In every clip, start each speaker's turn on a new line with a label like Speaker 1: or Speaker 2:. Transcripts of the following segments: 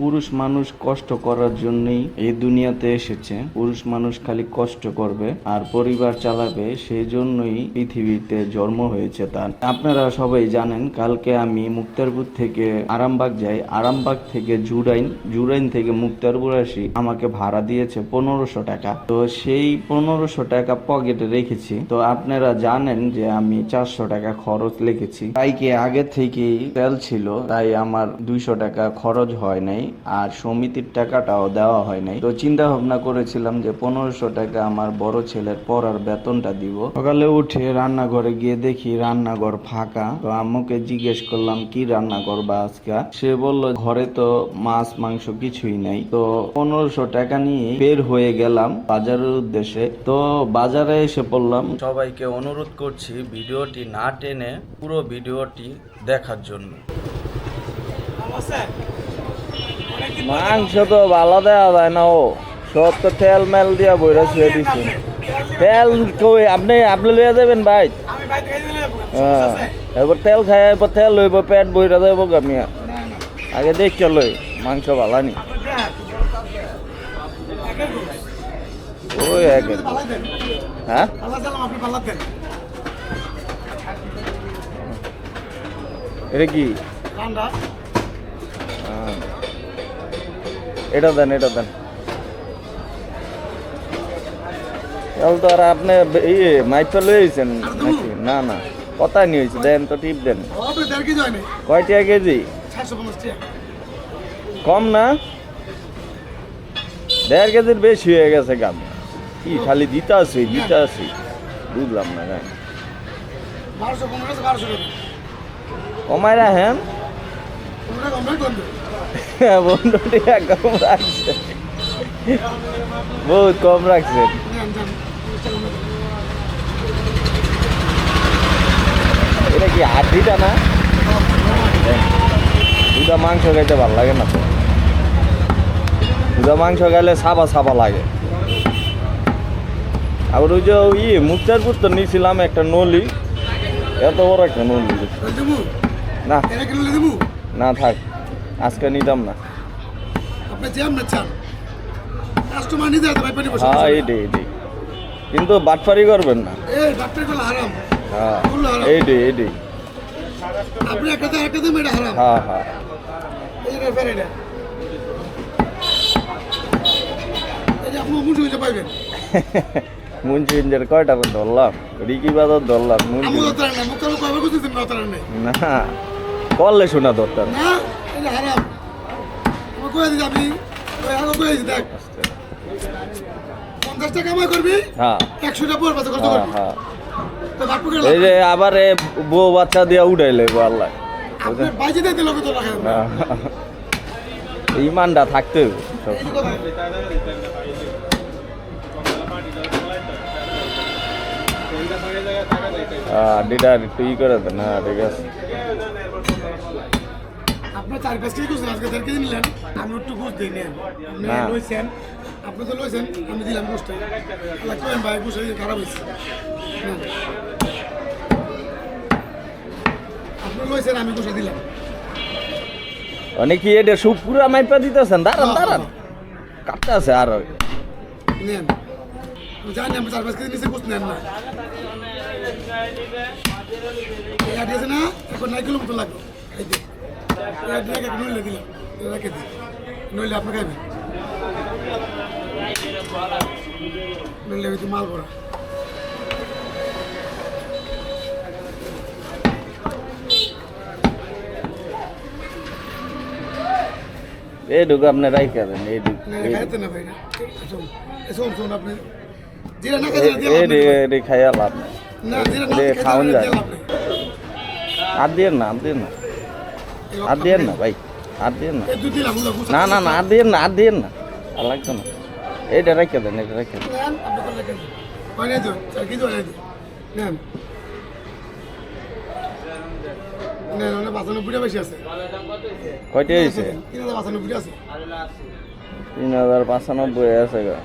Speaker 1: পুরুষ মানুষ কষ্ট করার জন্যই এই দুনিয়াতে এসেছে। পুরুষ মানুষ খালি কষ্ট করবে আর পরিবার চালাবে সেই জন্যই পৃথিবীতে জন্ম হয়েছে তার। আপনারা সবাই জানেন, কালকে আমি মুক্তারপুর থেকে আরামবাগ যাই। আরামবাগ থেকে জুরাইন জুরাইন থেকে মুক্তারপুর আসি। আমাকে ভাড়া দিয়েছে পনেরোশো টাকা। তো সেই পনেরোশো টাকা পকেটে রেখেছি। তো আপনারা জানেন যে আমি চারশো টাকা খরচ লিখেছি। বাইকে আগে থেকেই তেল ছিল, তাই আমার দুইশো টাকা খরচ হয় নাই। আর সমিতির টাকাটাও দেওয়া হয় নাই। তো চিন্তা ভাবনা করেছিলাম যে পনেরোশো টাকা আমার বড় ছেলের পড়ার বেতনটা দিব। সকালে উঠে রান্নাঘরে গিয়ে দেখি রান্নাঘর ফাঁকা। তো আম্মুকে জিজ্ঞেস করলাম, কি রান্না করবা আজকে? সে বলল, ঘরে তো মাছ, মাংস কিছুই নাই। তো পনেরোশো টাকা নিয়ে বের হয়ে গেলাম বাজারের উদ্দেশ্যে। তো বাজারে এসে পড়লাম। সবাইকে অনুরোধ করছি ভিডিওটি না টেনে পুরো ভিডিওটি দেখার জন্য।
Speaker 2: মাংস তো ভালো দেওয়া যায় না ও। সব তো তেল মেল দিয়া বইরা শুয়ে দিচ্ছে তেল কই আপনি আপনি লইয়া যাবেন ভাই? হ্যাঁ এবার তেল খাই এবার তেল লইব পেট বইরা যাব গামিয়া আগে দেখতে লই মাংস ভালো নি। ওই এক হ্যাঁ? এটা কি। এটা দেন এটা দেন। তাহলে তো আর আপনি ইয়ে মাইপটা লইছেন নাকি? না না। কথা নিয়ে হয়েছে দেন তো টিপ দেন। কয় টাকা কেজি? কম না? দেড় কেজির বেশি হয়ে গেছে গাম। কি খালি দিতে আসি দিতে আসি। বুঝলাম না গান কমাই রাখেন। বন্ধুটি কম রাখছে। বহুত কম রাখছে। এটা কি হাড্ডিটা না? দুটা মাংস খাইতে ভালো লাগে না তো। দুটা মাংস খাইলে সাবা সাবা লাগে। আবার ওই যে ই মুক্তারপুর তো নিয়েছিলাম একটা নলি। এত বড় একটা নলি। না। না থাক। আজকে নিতাম না।
Speaker 3: কাস্টমার নিতে ভাই পেটে বসে
Speaker 2: হ্যাঁ কিন্তু বাটফারি করবেন না।
Speaker 3: এই হারাম।
Speaker 2: হ্যাঁ
Speaker 3: আপনি একটা একটা এটা হারাম।
Speaker 2: হ্যাঁ হ্যাঁ।
Speaker 3: এই যে এটা এই আপনি মুঠি হইতে পাইবেন।
Speaker 2: মুন্সি ইঞ্জের কয়টা করে ধরলাম? রিকি বাজার ধরলাম মুন্সি।
Speaker 3: না
Speaker 2: করলে শোনা দরকার।
Speaker 3: না? এই হারাম। আমি কয়ে দিছি আমি। আগে কয়ে দিছি দেখ। পঞ্চাশ টাকা কামাই করবি?
Speaker 2: হ্যাঁ।
Speaker 3: পর পাশে খরচ
Speaker 2: হ্যাঁ
Speaker 3: করবি।
Speaker 2: হ্যাঁ। এই যে আবার বউ বাচ্চা দিয়ে উঠাই লাগবো আল্লাহ।
Speaker 3: আপনি বাইজে দিতে লোকে তো রাখেন। না।
Speaker 2: ইমানটা থাকতে হবে। হ্যাঁ ডিটা একটু ই করে দেন হ্যাঁ ঠিক আছে।
Speaker 3: আপনার চার পাঁচ কেজি করছেন আজকে দেড় কেজি নিলেন। আমি একটু ঘুষ দিই
Speaker 2: না।
Speaker 3: লইছেন আপনি তো লইছেন আমি দিলাম ঘুষটা ভাই ঘুষ হয়ে খারাপ হয়েছে। আপনি লইছেন আমি ঘুষে দিলাম।
Speaker 2: অনেক কি এটা সুপ পুরা মাইপা দিতেছেন। দাঁড়ান দাঁড়ান। কাটতে আছে আর।
Speaker 3: নেন। জানি আমি চার পাঁচ কেজি নিচে ঘুষ নেন না। এখন নাই কিলো মতো লাগবে। নইলে দিলাম রেখে দিই নইলে আপনি খাইবেন নইলে হয়তো মাল ভরা
Speaker 2: এইটুকু আপনি রাইখা দেন এইটুকু খাইয়া লাভ নেই। খাওয়ান যায়। আর দিয়ে না আর দিয়ে না। আর দিয়ে না ভাই আর দিয়ে না। না না না আর দিয়ে না আর দিয়ে না। আর লাগতো না। এইটা রেখে দেন এটা রেখে দেন।
Speaker 3: দিন।
Speaker 2: কয়টা হয়েছে?
Speaker 3: তিন হাজার
Speaker 2: পাঁচানব্বই আছে। গা।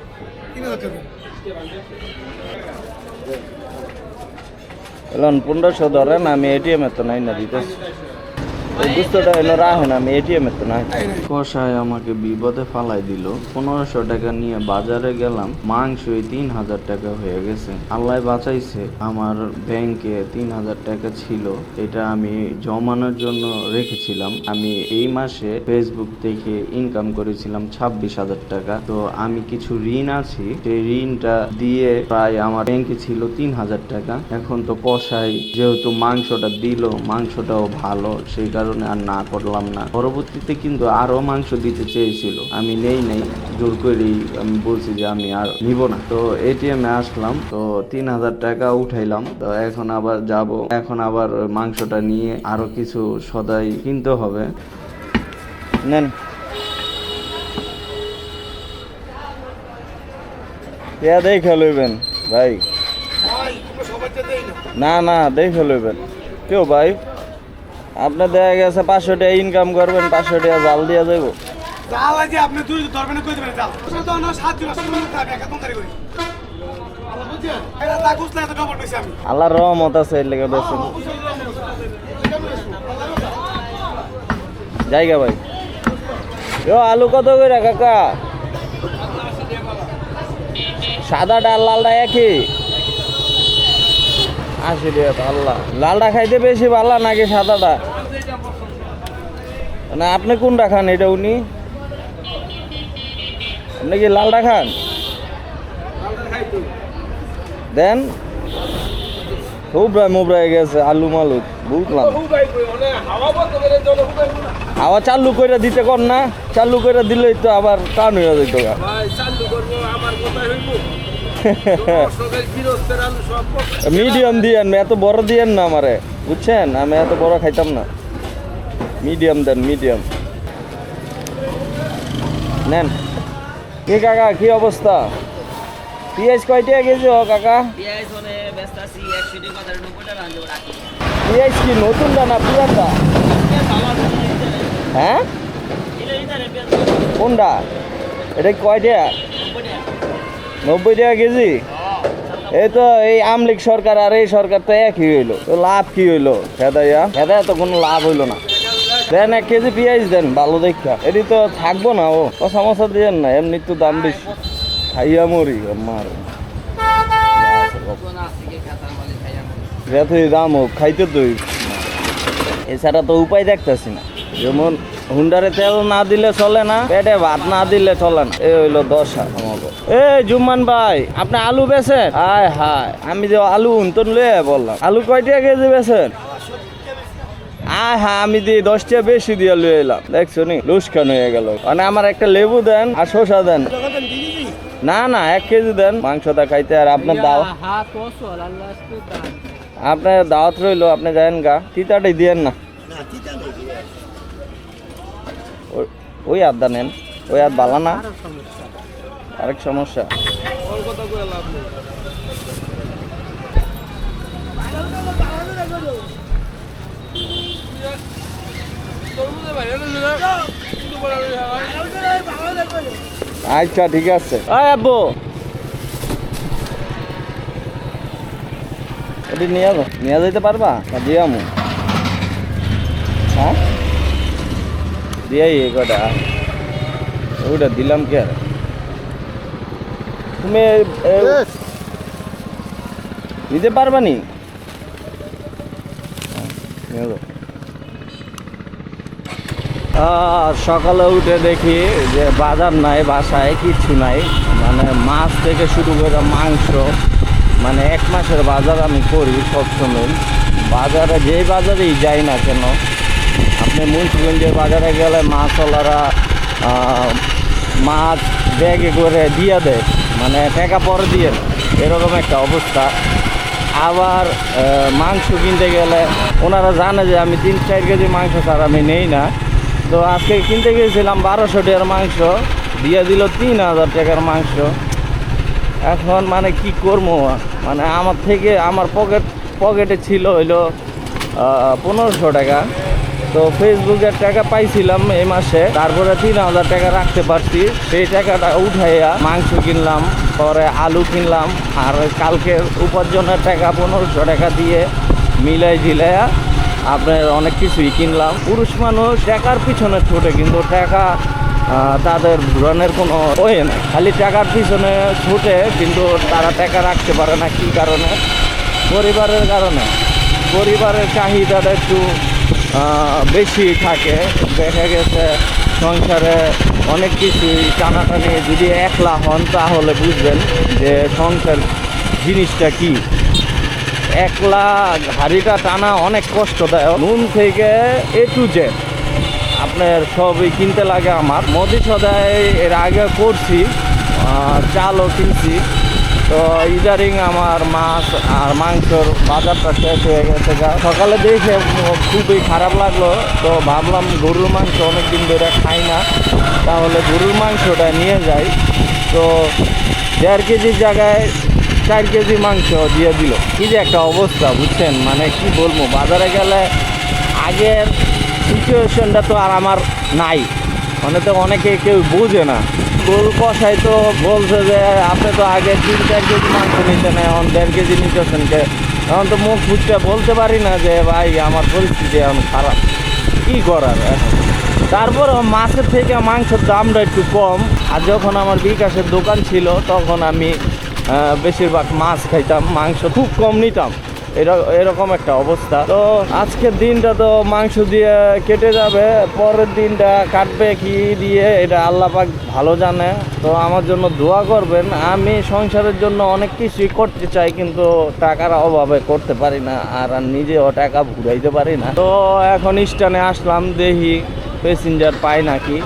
Speaker 2: এলন পনেরোশো ধরেন আমি এটিএম এ তো নাই না দিতেছি।
Speaker 1: ওই গুস্তটা এনে রাখেন আমি এটিএম তো নাই।
Speaker 4: কষায় আমাকে বিপদে ফালাই দিল। পনেরোশো টাকা নিয়ে বাজারে গেলাম। মাংসই তিন হাজার টাকা হয়ে গেছে। আল্লাহ বাঁচাইছে আমার ব্যাংকে তিন হাজার টাকা ছিল। এটা আমি জমানোর জন্য রেখেছিলাম। আমি এই মাসে ফেসবুক থেকে ইনকাম করেছিলাম ছাব্বিশ হাজার টাকা। তো আমি কিছু ঋণ আছি। সেই ঋণটা দিয়ে প্রায় আমার ব্যাংকে ছিল তিন হাজার টাকা। এখন তো কষাই যেহেতু মাংসটা দিল মাংসটাও ভালো সেই কারণে আর না করলাম না। পরবর্তীতে কিন্তু আরও মাংস দিতে চেয়েছিল। আমি নেই নেই জোর করেই আমি বলছি যে আমি আর নিব না। তো এটিএম এ আসলাম তো তিন হাজার টাকা উঠাইলাম। তো এখন আবার যাব এখন আবার মাংসটা নিয়ে আরও কিছু সদাই কিনতে হবে।
Speaker 1: নেন। ইয়া দেখে লইবেন ভাই।
Speaker 3: না
Speaker 1: না দেখে লইবেন। কেউ ভাই? আপনি দেখা গেছে পাঁচশো টাকা ইনকাম করবেন পাঁচশো টাকা জাল দিয়ে যাব
Speaker 3: জাল আছে আপনি দুই ধরবেন কই দেবেন জাল? সাত আল্লাহ
Speaker 1: আল্লাহর রহমত আছে এর লেগে বেছেন জায়গা ভাই। ও আলু কত করে কাকা? সাদাটা আর লালটা একই? আশি লালটা খাইতে বেশি ভালো নাকি সাদাটা? না, আপনি কোনটা খান এটা উনি? আপনি কি লালটা খান? দেন। উবরায় মুবরায় গেছে, আলু মালু, বুঝলাম। আবার চালু করে দিতে কর না চালু করে দিলেই তো আবার টান হয়ে যেত। মিডিয়াম দিয়েন এত বড় দিয়েন না আমারে বুঝছেন? আমি এত বড় খাইতাম না। মিডিয়াম দেন মিডিয়াম নেন। কি কাকা কি অবস্থা? পিঁয়াজ কয়টা কেজি ও কাকা?
Speaker 5: পিঁয়াজ
Speaker 1: কি নতুন না পুরানটা হ্যাঁ? কোনটা? এটা কয়টা? নব্বই টাকা কেজি? এই তো এই আমলিক সরকার আর এই সরকার তো একই হইল। তো লাভ কি হইল? খেদাইয়া খেদাইয়া তো কোনো লাভ হইল না। দেন এক কেজি পেঁয়াজ দেন ভালো দেখা এটি তো থাকব না ও। কষা মশা দিয়েন না এমনি তো দাম বেশি। খাইয়া মরি আমার। যতই দাম হোক খাইতে তো হইব। এছাড়া তো উপায় দেখতেছি না। যেমন হুন্ডারে তেল না দিলে চলে না পেটে ভাত না দিলে চলে না। এই হইল দশা আমাকে এ জুম্মান ভাই আপনি আলু বেছেন? হায় হায় আমি যে আলু উন্তন লয়ে বললাম। আলু কয়টা কেজি বেছেন? আয় হ্যাঁ আমি দিয়ে দশটা বেশি দিয়ে লয়ে এলাম। দেখছ নি লুসখান হয়ে গেল। মানে আমার একটা লেবু দেন আর শসা দেন। না না এক কেজি দেন। মাংসটা খাইতে আর আপনার দাও আপনার দাওয়াত রইল আপনি যাবেন গা। তিতাটাই দিয়েন না। ওই- আদা নেন ওই আর বালা না। আরেক সমস্যা। আচ্ছা ঠিক আছে। আব্বু। নিয়ে যাও নিয়ে যাইতে পারবা? দিয়ে আমু। দিয়ে কটা। ওইটা দিলাম কে? তুমি নিতে পারবা নি? হ্যাঁ, সকালে উঠে দেখি যে বাজার নাই বাসায় কিচ্ছু নাই। মানে মাছ থেকে শুরু করে মাংস মানে এক মাসের বাজার আমি করি সবসময়। বাজারে যেই বাজারেই যাই না কেন আপনি মুন্সিগঞ্জের বাজারে গেলে মাছওয়ালারা মাছ ব্যাগে করে দিয়ে দেয় মানে টাকা পরে দিয়ে এরকম একটা অবস্থা। আবার মাংস কিনতে গেলে ওনারা জানে যে আমি তিন, চার কেজি মাংস ছাড়া আমি নেই না। তো আজকে কিনতে গিয়েছিলাম বারোশো টাকার মাংস, দিয়ে দিল তিন হাজার টাকার মাংস। এখন মানে কি করব? মানে আমার থেকে, আমার পকেট, পকেটে ছিল হইল পনেরোশো টাকা। তো ফেসবুকের টাকা পাইছিলাম এই মাসে। তারপরে তিন হাজার টাকা রাখতে পারছি। সেই টাকাটা উঠাইয়া মাংস কিনলাম, পরে আলু কিনলাম, আর কালকের উপার্জনের টাকা পনেরোশো টাকা দিয়ে মিলাই ঝিলাইয়া আপনার অনেক কিছুই কিনলাম। পুরুষ মানুষ টাকার পিছনে ছোটে, কিন্তু টাকা তাদের ঘুরানোর কোনো ওয়ে নেই। খালি টাকার পিছনে ছুটে, কিন্তু তারা টাকা রাখতে পারে না। কী কারণে? পরিবারের কারণে। পরিবারের চাহিদাটা একটু বেশি থাকে। দেখা গেছে সংসারে অনেক কিছুই টানাটানি যদি একলা হন তাহলে বুঝবেন যে সংসার জিনিসটা কি। একলা হাড়িটা টানা অনেক কষ্টদায়ক। নুন থেকে এ টু জেড আপনার সবই কিনতে লাগে আমার। মোদি সদায় এর আগে করছি চালও কিনছি। তো ইদারিং আমার মাছ আর মাংসর বাজারটা শেষ হয়ে গেছে। সকালে দেখে খুবই খারাপ লাগল, তো ভাবলাম গরুর মাংস অনেক দিন ধরে খাই না, তাহলে গরুর মাংসটা নিয়ে যাই। তো দেড় কেজির জায়গায় চার কেজি মাংস দিয়ে দিল। কি যে একটা অবস্থা, বুঝছেন? মানে কি বলব, বাজারে গেলে আগের সিচুয়েশনটা তো আর আমার নাই। মানে তো অনেকে কেউ বোঝে না। গরু কষাই তো বলছে যে আপনি তো আগে তিন চার কেজি মাংস নিতেন, এখন দেড় কেজি নিতেছেন কে? এখন তো মুখ ফুটতে বলতে পারি না যে, ভাই, আমার পরিস্থিতি এখন খারাপ। কি করার এখন? তারপর মাছের থেকে মাংসের দামটা একটু কম, আর যখন আমার বিকাশের দোকান ছিল, তখন আমি বেশিরভাগ মাছ খাইতাম, মাংস খুব কম নিতাম। এরকম একটা অবস্থা। তো আজকের দিনটা তো মাংস দিয়ে কেটে যাবে, পরের দিনটা কাটবে কি দিয়ে, এটা আল্লাহ পাক ভালো জানে। তো আমার জন্য দোয়া করবেন, আমি সংসারের জন্য অনেক কিছুই করতে চাই, কিন্তু টাকার অভাবে করতে পারি না, আর নিজেও টাকা ঘুরাইতে পারি না। তো এখন স্টানে আসলাম, দেখি প্যাসেঞ্জার পাই নাকি।